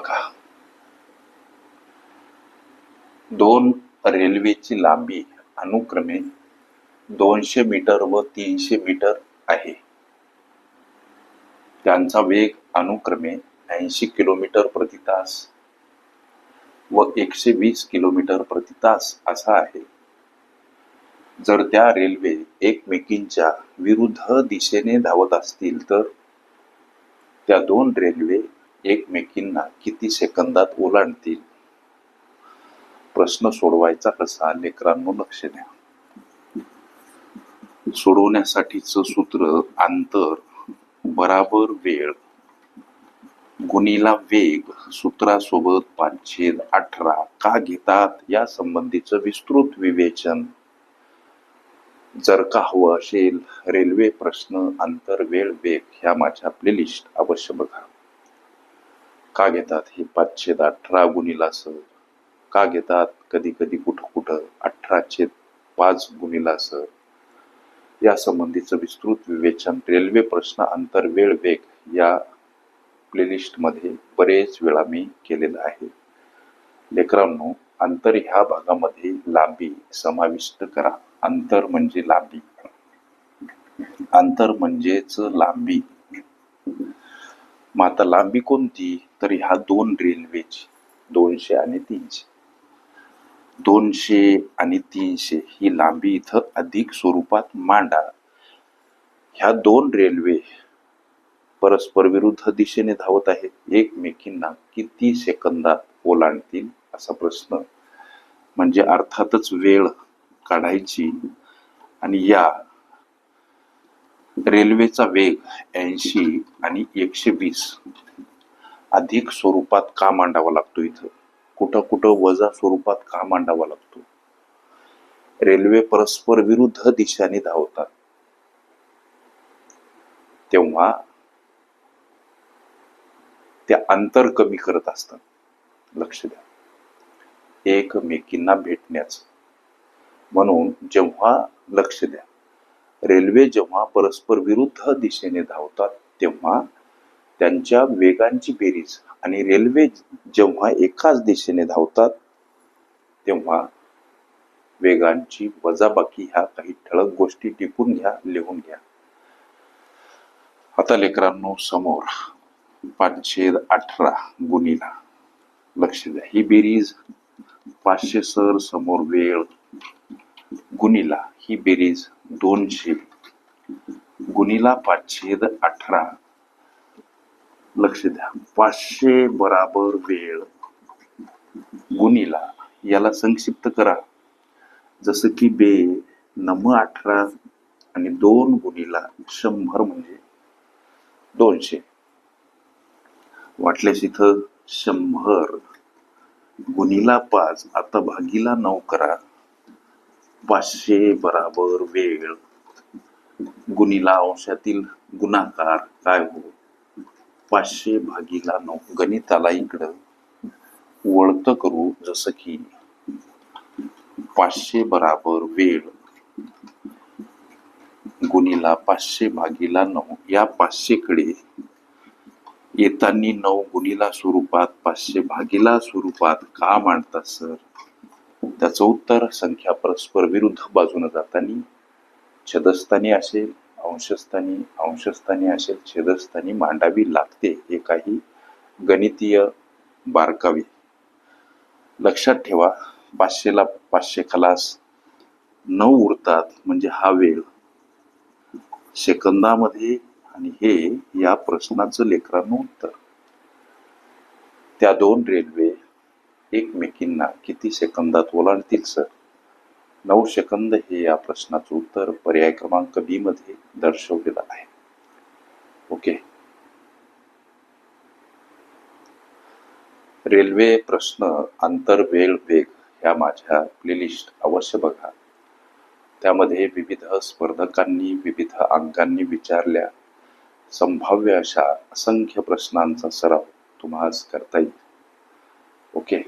बघा. दोन रेल्वेची लांबी अनुक्रमे दोनशे मीटर व तीनशे मीटर आहे. त्यांचा वेग अनुक्रमे ऐंशी किलोमीटर प्रति तास व एकशे वीस किलोमीटर प्रति तास असा आहे. जर त्या रेल्वे एकमेकींच्या विरुद्ध दिशेने धावत असतील तर त्या दोन रेल्वे एकमेकींना किती सेकंदात ओलांडतील? प्रश्न सोडवायचा कसा? लेकरांनो लक्ष द्या. सोडवण्यासाठीच सूत्र अंतर बराबर वेळ गुणीला वेग सूत्रासोबत पाचशे अठरा का घेतात? या संबंधीचं विस्तृत विवेचन. जर का हवं असेल रेल्वे प्रश्न अंतर वेळ वेग ह्या माझ्या प्लेलिस्ट अवश्य बघा. का घेतात? हे पाचशे अठरा गुणीला स का घेतात? कधी कधी कुठं कुठं अठराशे पाच गुणीला स या संबंधीचं विस्तृत विवेचन रेल्वे प्रश्न अंतर वेळ वेग या प्लेलिस्टमध्ये बरेच वेळा मी केलेलं आहे. लेकरांनो अंतर ह्या भागामध्ये लांबी समाविष्ट करा. अंतर म्हणजे लांबी. अंतर म्हणजेच लांबी. मग आता लांबी कोणती? तर ह्या दोन रेल्वेची दोनशे आणि तीनशे. दोनशे आणि तीनशे ही लांबी इथं अधिक स्वरूपात मांडा ह्या दोन रेल्वे परस्पर विरुद्ध दिशेने धावत आहेत. एकमेकींना किती सेकंदात ओलांडतील असा प्रश्न. म्हणजे अर्थातच वेळ काढायची आणि या रेल्वेचा वेग ऐंशी आणि एकशे वीस अधिक स्वरूपात का मांडावा लागतो इथं. कुठं कुठं वजा स्वरूपात का मांडावा लागतो. रेल्वे परस्पर विरुद्ध दिशाने धावतात. तेव्हा त्या अंतर कमी करत असतात. लक्ष द्या. एकमेकींना भेटण्याचं. म्हणून जेव्हा लक्ष द्या. रेल्वे जेव्हा परस्पर विरुद्ध दिशेने धावतात तेव्हा त्यांच्या वेगांची बेरीज. आणि रेल्वे जेव्हा एकाच दिशेने धावतात तेव्हा वेगांची वजाबाकी ह्या काही ठळक गोष्टी टिपून घ्या लिहून घ्या. आता लेकरांनो समोर पाचशे अठरा गुणीला लक्ष द्या. ही बेरीज पाचशे सर समोर वेळ गुणीला ही बेरीज दोनशे गुणीला पाचशे अठरा लक्ष द्या. पाचशे बराबर वेळ गुणीला याला संक्षिप्त करा. जसं की बे नम अठरा आणि दोन गुणीला शंभर म्हणजे दोनशे. वाटल्यास इथं शंभर. गुणीला पाच आता भागीला नऊ करा. पाचशे बराबर वेळ. गुणीला अंशातील गुणाकार काय हो पाचशे भागीला नऊ गणिताला इकडं वळतं करू जसं की पाचशे बराबर वेळ गुणीला पाचशे भागीला नऊ. या पाचशे कडे येतानी नऊ गुणीला स्वरूपात पाचशे भागीला स्वरूपात का मांडतात सर? त्याचं उत्तर संख्या परस्पर विरुद्ध बाजूने जातानी छदस्थानी असेल. अंशस्थानी अंशस्थानी असेल छेदस्थानी मांडावी लागते हे काही गणितीय बारकावे. लक्षात ठेवा पाचशेला पाचशे खलास नऊ उरतात म्हणजे हा वेळ. सेकंदामध्ये आणि हे या प्रश्नाचं लेकरांनो उत्तर. त्या दोन रेल्वे एकमेकींना किती सेकंदात ओलांडतील सर? नऊ सेकंद हे या प्रश्नाचं उत्तर पर्याय क्रमांक बी मध्ये दर्शवलेलं आहे. ओके रेल्वे प्रश्न आंतर वेळ वेग ह्या माझ्या प्लेलिस्ट अवश्य बघा. त्यामध्ये विविध स्पर्धकांनी विविध अंकांनी विचारल्या संभाव्य अशा असंख्य प्रश्नांचा सराव तुम्हाला करता येईल. ओके